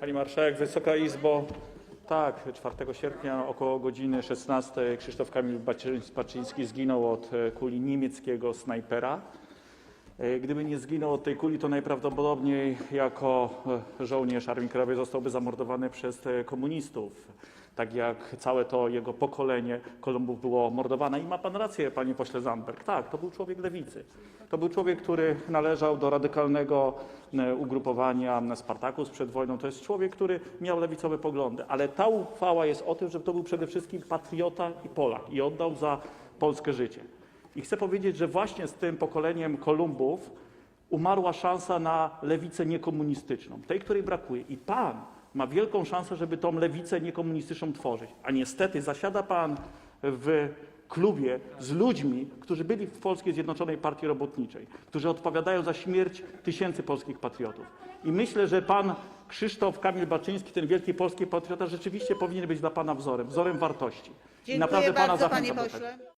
Pani Marszałek, Wysoka Izbo. Tak, 4 sierpnia około godziny 16 Krzysztof Kamil Baczy- Baczyński zginął od e, kuli niemieckiego snajpera. E, Gdyby nie zginął od tej kuli, to najprawdopodobniej jako e, żołnierz Armii Krajowej zostałby zamordowany przez komunistów. Tak jak całe to jego pokolenie Kolumbów było mordowane. I ma pan rację, panie pośle Zandberg. Tak, to był człowiek lewicy. To był człowiek, który należał do radykalnego e, ugrupowania Spartakus przed wojną. To jest człowiek, który miał lewicowe poglądy. Ale ta uchwała jest o tym, że to był przede wszystkim patriota i Polak i oddał za Polskę życie. I chcę powiedzieć, że właśnie z tym pokoleniem Kolumbów umarła szansa na lewicę niekomunistyczną, tej, której brakuje. I pan ma wielką szansę, żeby tą lewicę niekomunistyczną tworzyć. A niestety zasiada pan w klubie z ludźmi, którzy byli w Polskiej Zjednoczonej Partii Robotniczej, którzy odpowiadają za śmierć tysięcy polskich patriotów. I myślę, że pan Krzysztof Kamil Baczyński, ten wielki polski patriota, rzeczywiście powinien być dla pana wzorem, wzorem wartości. I Dziękuję naprawdę pana bardzo, zachęcam panie do tego. pośle.